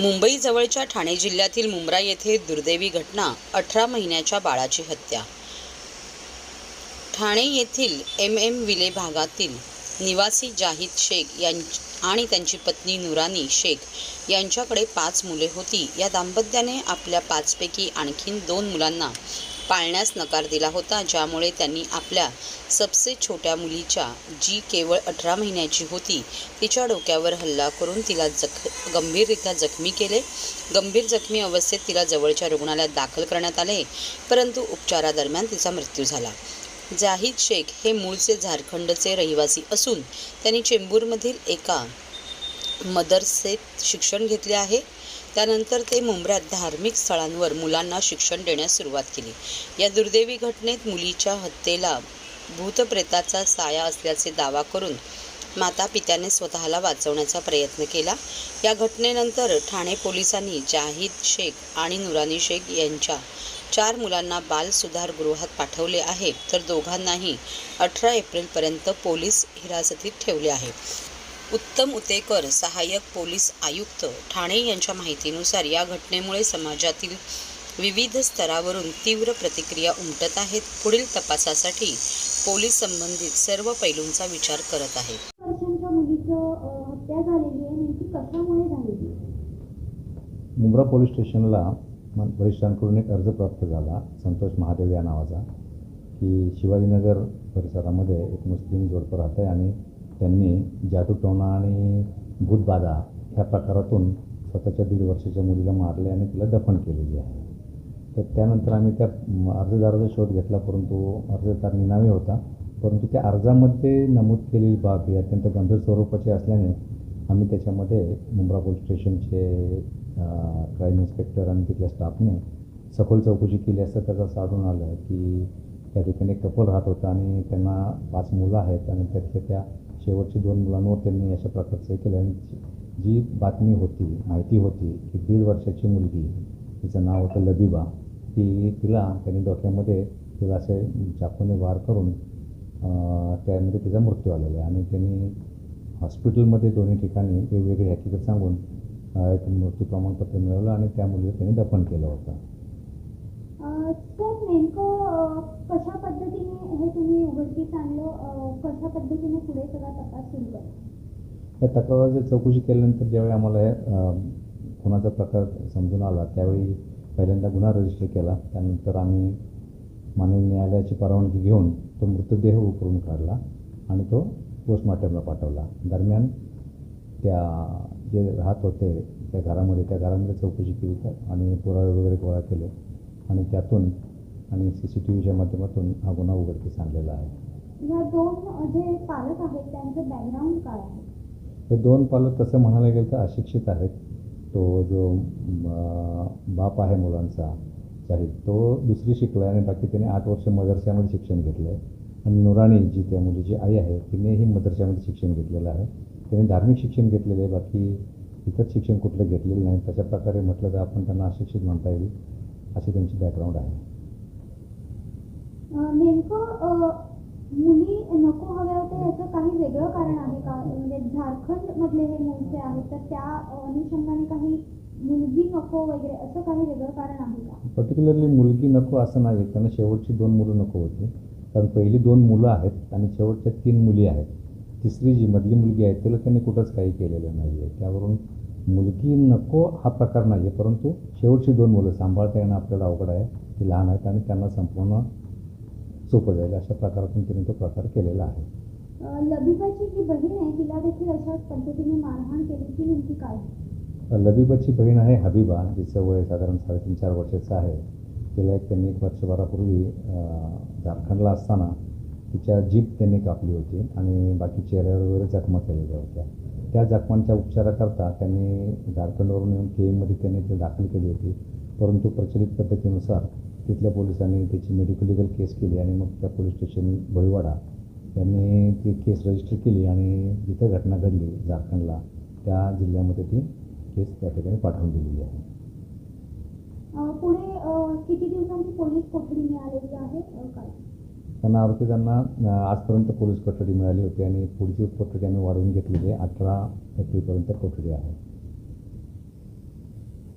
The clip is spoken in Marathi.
मुंबईजवळच्या ठाणे जिल्ह्यातील मुंब्रा येथे दुर्दैवी घटना अठरा महिन्याच्या बाळाची हत्या. ठाणे येथील एम एम विले भागातील निवासी जाहीद शेख यां आणि त्यांची पत्नी नुरानी शेख यांच्याकडे पाच मुले होती. या दाम्पत्याने आपल्या पाचपैकी आणखीन दोन मुलांना पाळण्यास नकार दिला होता ज्यामुळे त्यांनी आपल्या सबसे छोट्या मुलीच्या जी केवळ अठरा महिन्याची होती तिच्या डोक्यावर हल्ला करून तिला जख गंभीररित्या जखमी केले. गंभीर जखमी अवस्थेत तिला जवळच्या रुग्णालयात दाखल करण्यात आले परंतु उपचारादरम्यान तिचा मृत्यू झाला. जाहिद शेख हे मूळचे झारखंडचे रहिवासी असून त्यांनी चेंबूरमधील एका मदरसेत शिक्षण घेतले आहे. त्यानंतर ते मुंबऱ्यात धार्मिक स्थळांवर मुलांना शिक्षण देण्यास सुरुवात केली. या दुर्दैवी घटनेत मुलीच्या हत्येला भूतप्रेताचा साया असल्याचे दावा करून माता पित्याने स्वतःला वाचवण्याचा प्रयत्न केला. या घटनेनंतर ठाणे पोलिसांनी जाहिद शेख आणि नुरानी शेख यांच्या चार मुलांना बाल सुधारगृहात पाठवले आहे. तर दोघांनाही अठरा एप्रिलपर्यंत पोलीस हिरासतीत ठेवले आहे. उत्तम उतेकर सहाय्यक पोलीस आयुक्त ठाणे यांच्या माहितीनुसार या घटनेमुळे समाजातील विविध स्तरावरून तीव्र प्रतिक्रिया उमटत आहेत पुढील तपासासाठी पोलीस संबंधित सर्व पैलूंचा विचार करत आहेत? मुंब्रा पोलीस स्टेशनला वरिष्ठांकडून एक अर्ज प्राप्त झाला संतोष महादेव या नावाचा की शिवाजीनगर परिसरामध्ये एक मुस्लिम जोडपं राहतं आहे आणि त्यांनी जादूटोणा आणि भूतबाधा ह्या प्रकारातून स्वतःच्या दीड वर्षाच्या मुलीला मारले आणि तिला दफन केलेली आहे. तर त्यानंतर आम्ही त्या अर्जदाराचा शोध घेतला परंतु अर्जदार निनावी होता. परंतु त्या अर्जामध्ये नमूद केलेली बाब ही अत्यंत गंभीर स्वरूपाची असल्याने आम्ही त्याच्यामध्ये मुंब्रा पोलीस स्टेशनचे क्राईम इन्स्पेक्टर आणि तिथल्या स्टाफने सखोल चौकशी केली असता त्याचं साधून आलं की त्या ठिकाणी कपल राहत होतं आणि त्यांना पाच मुलं आहेत आणि त्यातल्या त्या शेवटची दोन मुलांवर त्यांनी अशा प्रकारचं हे केलं आणि जी- बातमी होती माहिती होती की दीड वर्षाची मुलगी तिचं नाव होतं लबिबा ती तिला त्यांनी डोक्यामध्ये तिला असे चाकूने वार करून त्यामध्ये तिचा मृत्यू आलेला आहे. आणि त्यांनी हॉस्पिटलमध्ये दोन्ही ठिकाणी वेगवेगळी हकीकत सांगून एक मृत्यू प्रमाणपत्र मिळवलं आणि त्या मुलीला त्यांनी दफन केलं होतं. सर नेमकं कशा पद्धतीने हे तुम्ही उघडकीस आणलं? कशा पद्धतीने पुढे सगळा तपास सुरू करता या तक्राराची चौकशी केल्यानंतर ज्यावेळी आम्हाला हे खुनाचा प्रकार समजून आला त्यावेळी पहिल्यांदा गुन्हा रजिस्टर केला. त्यानंतर आम्ही माननीय न्यायालयाची परवानगी घेऊन तो मृतदेह उकरून काढला आणि तो पोस्टमॉर्टमला पाठवला. दरम्यान त्या जे राहत होते त्या घरामध्ये त्या घरामध्ये चौकशी केली तर आणि पुरावे वगैरे गोळा केले. आणि त्यातून आणि सी सी टी व्हीच्या माध्यमातून हा गुन्हा उघडकीस आणलेला आहे. ह्या दोन जे पालक आहेत त्यांचं बॅकग्राऊंड काय आहे? हे दोन पालक तसं म्हणायला गेलं तर अशिक्षित आहेत. तो जो बाप आहे मुलांचा शाहीद तो दुसरी शिकला आहे आणि बाकी त्याने आठ वर्ष मदरशामध्ये शिक्षण घेतलं आहे आणि नुराणी जी त्या मुलीची आई आहे तिनेही मदरशामध्ये शिक्षण घेतलेलं आहे. त्याने धार्मिक शिक्षण घेतलेलं आहे बाकी इतर शिक्षण कुठलं घेतलेलं नाही. तशा प्रकारे म्हटलं तर आपण त्यांना अशिक्षित म्हणता येईल. अशी त्यांची बॅकग्राऊंड आहे. नेमकं मुली नको हव्या होत्या याचं काही वेगळं कारण आहे का? म्हणजे झारखंड मधले हे आहेत तर त्या अनुषंगाने काही मुलगी नको वगैरे असं काही वेगळं कारण आहे का? पर्टिक्युलरली मुलगी नको असं नाही. त्यांना शेवटची दोन मुलं नको होती. कारण पहिली दोन मुलं आहेत आणि शेवटच्या तीन मुली आहेत. तिसरी जी मधली मुलगी आहे तिला त्यांनी कुठंच काही केलेलं नाही आहे त्यावरून मुलगी नको हा प्रकार नाही आहे परंतु शेवटची दोन मुलं सांभाळता येणं आपल्याला अवघड आहे. ती लहान आहेत आणि त्यांना संपूर्ण सोपं जाईल अशा प्रकारातून त्यांनी तो प्रकार केलेला आहे. लबिबाची जी बहीण आहे तिला देखील अशाच पद्धतीने मारहाण केली ती नेमकी काय? लबिबाची बहीण आहे हबीबा जिचं वय साधारण साडेतीन चार वर्षाचं आहे. तिला एक त्यांनी एक वर्षभरापूर्वी झारखंडला असताना तिच्या जीप त्यांनी कापली होती आणि बाकी चेहऱ्यावर वगैरे जखमा केलेल्या होत्या. त्या जखमांच्या उपचाराकरता त्यांनी झारखंडवरून येऊन के एममध्ये त्यांनी ते दाखल केली होती. परंतु प्रचलित पद्धतीनुसार तिथल्या पोलिसांनी त्याची मेडिकल लिगल केस केली आणि मग त्या पोलीस स्टेशन भोईवाडा त्यांनी ती केस रजिस्टर केली आणि जिथं घटना घडली झारखंडला त्या जिल्ह्यामध्ये ती केस त्या ठिकाणी पाठवून दिलेली आहे. पुढे किती दिवसांची पोलीस कोठडी मिळालेली आहे? काय? त्यांना आरोपींना त्यांना आजपर्यंत पोलीस कोठडी मिळाली होती आणि पुढची कोठडी आम्ही वाढवून घेतलेली आहे. अठरा एप्रिलपर्यंत कोठडी आहे.